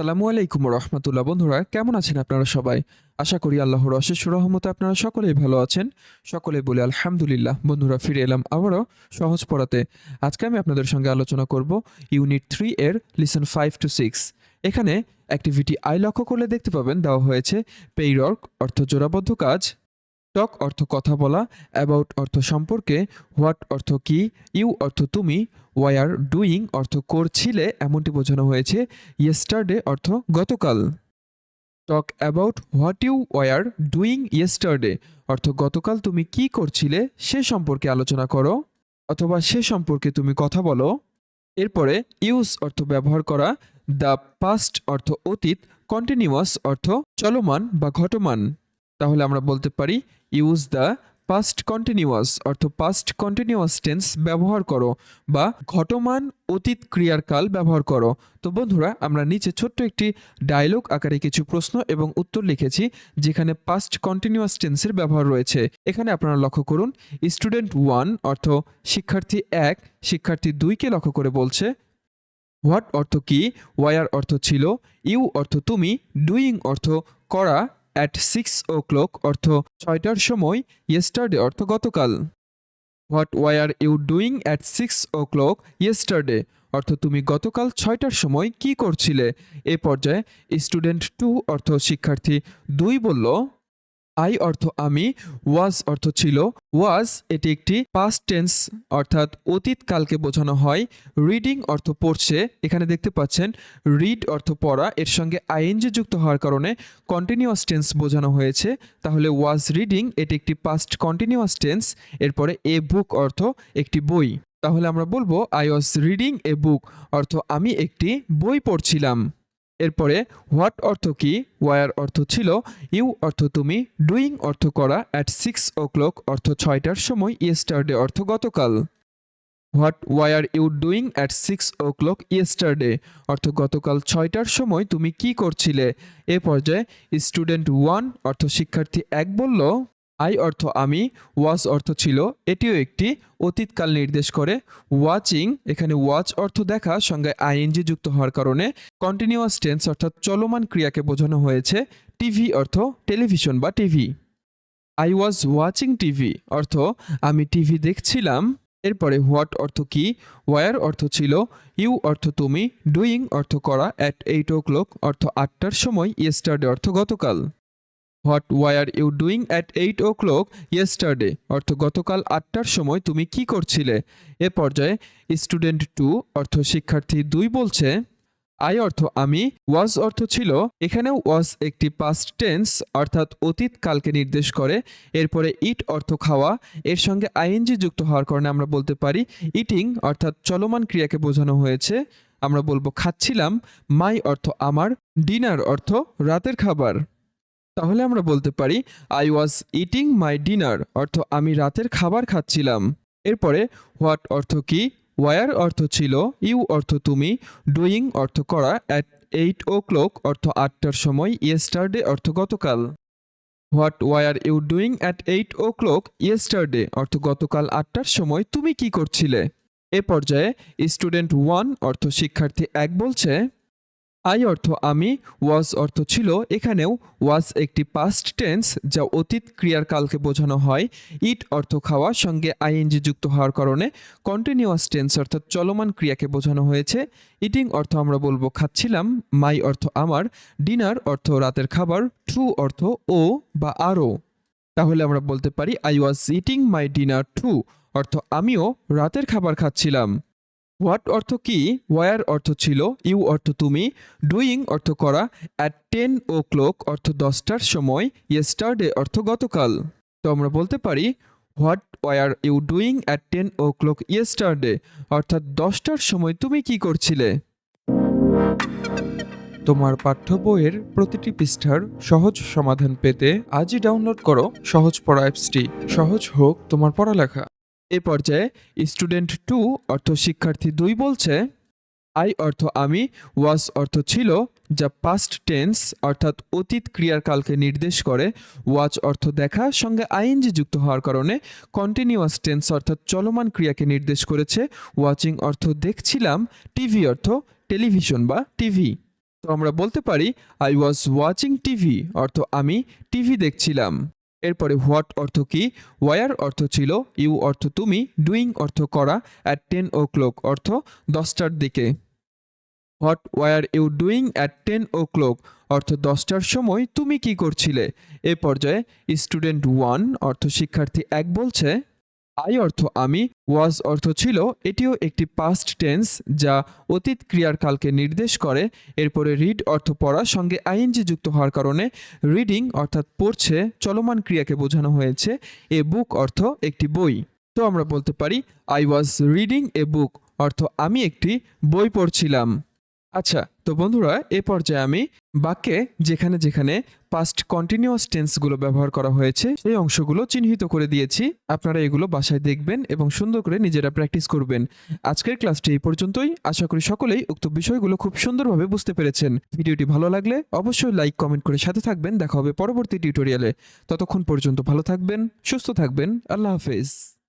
আসসালামু আলাইকুম রহমতুল্লাহ। বন্ধুরা, কেমন আছেন আপনারা সবাই? আশা করি আল্লাহর অশেষ রহমতে আপনারা সকলেই ভালো আছেন। সকলে বলে আলহামদুলিল্লাহ। বন্ধুরা, ফিরে এলাম আবারও সহজ পড়াতে। আজকে আমি আপনাদের সঙ্গে আলোচনা করব ইউনিট থ্রি এর লিসন ফাইভ টু সিক্স। এখানে অ্যাক্টিভিটি আই লক্ষ্য করলে দেখতে পাবেন দেওয়া হয়েছে পেইরক অর্থ জোড়াবদ্ধ কাজ। টক অর্থ কথা বলা অ্যাবাউট অর্থ সম্পর্কে হোয়াট অর্থ কি ইউ অর্থ তুমি ওয়ার ডুইং অর্থ করছিলে, এমনটি বোঝানো হয়েছে ইয়েস্টারডে অর্থ গতকাল। Talk about what you were doing yesterday অর্থ গতকাল তুমি কি করছিলে, সে সম্পর্কে আলোচনা করো, অথবা সে সম্পর্কে তুমি কথা বলো। এরপরে ইউজ অর্থ ব্যবহার করা দ্য পাস্ট অর্থ অতীত কন্টিনিউয়াস অর্থ চলমান বা ঘটমান। তাহলে আমরা বলতে পারি ইউজ দ্য পাস্ট কন্টিনিউয়াস অর্থ পাস্ট কন্টিনিউয়াস টেন্স ব্যবহার করো বা ঘটমান অতীত ক্রিয়ার কাল ব্যবহার করো। তো বন্ধুরা, আমরা নিচে ছোট্ট একটি ডায়লগ আকারে কিছু প্রশ্ন এবং উত্তর লিখেছি, যেখানে পাস্ট কন্টিনিউয়াস টেন্সের ব্যবহার রয়েছে। এখানে আপনারা লক্ষ্য করুন স্টুডেন্ট ওয়ান অর্থ শিক্ষার্থী এক, শিক্ষার্থী দুইকে লক্ষ্য করে বলছে হোয়াট অর্থ কি ওয়ার অর্থ ছিল ইউ অর্থ তুমি ডুইং অর্থ করা অ্যাট সিক্স ও ক্লক অর্থ ছয়টার সময় ইয়েস্টারডে অর্থ গতকাল। What were you doing at six o'clock yesterday অর্থ তুমি গতকাল ছয়টার সময় কি করছিলে? এ পর্যায়ে স্টুডেন্ট টু অর্থ শিক্ষার্থী দুই বলল আই অর্থ আমি ওয়াজ অর্থ ছিল। ওয়াজ এটি একটি পাস্ট টেন্স অর্থাৎ অতীত কালকে বোঝানো হয়। রিডিং অর্থ পড়ছে। এখানে দেখতে পাচ্ছেন রিড অর্থ পড়া। এর সঙ্গে আইএনজি যুক্ত হওয়ার কারণে কন্টিনিউয়াস টেন্স বোঝানো হয়েছে। তাহলে ওয়াজ রিডিং এটি একটি পাস্ট কন্টিনিউয়াস টেন্স এরপরে এ বুক অর্থ একটি বই। তাহলে আমরা বলব আই ওয়াজ রিডিং এ বুক অর্থ আমি একটি বই পড়ছিলাম। এরপরে হোয়াট অর্থ কি ওয়ার অর্থ ছিল ইউ অর্থ তুমি ডুইং অর্থ করা অ্যাট সিক্স ও ক্লক অর্থ ছয়টার সময় ইয়েস্টারডে অর্থ গতকাল। What were you doing at six o'clock yesterday অর্থ গতকাল ছয়টার সময় তুমি কি করছিলে? এ পর্যায়ে স্টুডেন্ট ওয়ান অর্থ শিক্ষার্থী এক বলল আই অর্থ আমি, ওয়াজ অর্থ ছিল, এটিও একটি অতীতকাল নির্দেশ করে। ওয়াচিং, এখানে ওয়াচ অর্থ দেখা, সঙ্গে আইএনজি যুক্ত হওয়ার কারণে কন্টিনিউয়াস টেন্স অর্থাৎ চলমান ক্রিয়াকে বোঝানো হয়েছে। টিভি অর্থ টেলিভিশন বা TV. I was watching TV অর্থ আমি টিভি দেখছিলাম। এরপরে হোয়াট অর্থ কি? ওয়ার অর্থ ছিল, ইউ অর্থ তুমি, ডুইং অর্থ করা অ্যাট এইট ও ক্লক অর্থ আটটার সময় ইয়েস্টারডে অর্থ গতকাল। What were you doing at eight o'clock yesterday, অর্থ গতকাল আটটার সময় তুমি কি করছিলে? এ পর্যায়ে স্টুডেন্ট টু, অর্থ শিক্ষার্থী দুই বলছে, আই অর্থ আমি, ওয়াজ অর্থ ছিল, এখানেও ওয়াজ একটি পাস্ট টেন্স অর্থাৎ অতীত কালকে নির্দেশ করে, এরপরে ইট অর্থ খাওয়া, এর সঙ্গে আইএনজি যুক্ত হওয়ার কারণে আমরা বলতে পারি ইটিং অর্থাৎ চলমান ক্রিয়াকে বোঝানো হয়েছে, আমরা বলব খাচ্ছিলাম মাই অর্থ আমার ডিনার অর্থ রাতের খাবার তাহলে আমরা বলতে পারি I was eating my dinner অর্থ, আমি রাতের খাবার খাচ্ছিলাম। এরপরে হোয়াট অর্থ কি? ওয়ার অর্থ ছিল ইউ অর্থ, তুমি। ডুইং অর্থ, করা। অ্যাট এইট ও ক্লক অর্থ, আটটার সময়। ইয়েস্টারডে অর্থ, গতকাল। What were you doing at eight o'clock yesterday অর্থ, গতকাল আটটার সময় তুমি কি করছিলে? এ পর্যায়ে স্টুডেন্ট ওয়ান অর্থ, শিক্ষার্থী এক বলছে। আই অর্থ আমি, ওয়াজ অর্থ ছিল, এখানেও ওয়াজ একটি পাস্ট টেন্স যা অতীত ক্রিয়ার কালকে বোঝানো হয়। ইট অর্থ খাওয়া, সঙ্গে আইএনজি যুক্ত হওয়ার কারণে কন্টিনিউয়াস টেন্স অর্থাৎ চলমান ক্রিয়াকে বোঝানো হয়েছে। ইটিং অর্থ আমরা বলব খাচ্ছিলাম মাই অর্থ আমার ডিনার অর্থ রাতের খাবার ট্রু অর্থ ও বা আরও। তাহলে আমরা বলতে পারি I was eating my dinner too অর্থ আমিও রাতের খাবার খাচ্ছিলাম। হোয়াট অর্থ কি? ওয়ার অর্থ ছিল, ইউ অর্থ তুমি, ডুইং অর্থ করা অ্যাট টেন ও ক্লক অর্থ দশটার সময় ইয়েস্টারডে অর্থ গতকাল। তো আমরা বলতে পারি, what were you doing at ten o'clock yesterday অর্থাৎ দশটার সময় তুমি কি করছিলে? তোমার পাঠ্য বইয়ের প্রতিটি পৃষ্ঠার সহজ সমাধান পেতে আজই ডাউনলোড করো সহজ পড়া অ্যাপসটি। সহজ হোক তোমার পড়ালেখা। এ পর্যায়ে স্টুডেন্ট টু অর্থ শিক্ষার্থী দুই বলছে আই অর্থ আমি ওয়াজ অর্থ ছিল, যা পাস্ট টেন্স অর্থাৎ অতীত ক্রিয়ার কালকে নির্দেশ করে ওয়াচ অর্থ দেখা, সঙ্গে আইএনজি যুক্ত হওয়ার কারণে কন্টিনিউয়াস টেন্স অর্থাৎ চলমান ক্রিয়াকে নির্দেশ করেছে ওয়াচিং অর্থ দেখছিলাম টিভি অর্থ টেলিভিশন বা টিভি তো আমরা বলতে পারি আই ওয়াজ ওয়াচিং টিভি অর্থ আমি টিভি দেখছিলাম। এরপরে হোয়াট অর্থ কি? ওয়ার অর্থ ছিল, ইউ অর্থ তুমি, ডুইং অর্থ করা অ্যাট টেন ও ক্লক অর্থ দশটার দিকে। What were you doing at ten o'clock অর্থ দশটার সময় তুমি কি করছিলে? এ পর্যায়ে স্টুডেন্ট ওয়ান, অর্থ শিক্ষার্থী এক বলছে আই অর্থ আমি, ওয়াজ অর্থ ছিল, এটিও একটি পাস্ট টেন্স যা অতীত ক্রিয়ার কালকে নির্দেশ করে। এরপরে রিড অর্থ পড়া সঙ্গে আইএনজি যুক্ত হওয়ার কারণে রিডিং অর্থাৎ পড়ছে, চলমান ক্রিয়াকে বোঝানো হয়েছে। এ বুক অর্থ একটি বই। তো আমরা বলতে পারি আই ওয়াজ রিডিং এ বুক অর্থ আমি একটি বই পড়ছিলাম। আচ্ছা তো বন্ধুরা, এ পর্যায়ে আমি বাক্যে যেখানে যেখানে পাস্ট কন্টিনিউয়াস টেন্সগুলো ব্যবহার করা হয়েছে, সেই অংশগুলো চিহ্নিত করে দিয়েছি। আপনারা এগুলো বাসায় দেখবেন এবং সুন্দর করে নিজেরা প্র্যাকটিস করবেন। আজকের ক্লাসটি এই পর্যন্তই। আশা করি সকলেই উক্ত বিষয়গুলো খুব সুন্দরভাবে বুঝতে পেরেছেন। ভিডিওটি ভালো লাগলে অবশ্যই লাইক কমেন্ট করে সাথে থাকবেন। দেখা হবে পরবর্তী টিউটোরিয়ালে ততক্ষণ পর্যন্ত ভালো থাকবেন, সুস্থ থাকবেন। আল্লাহ হাফেজ।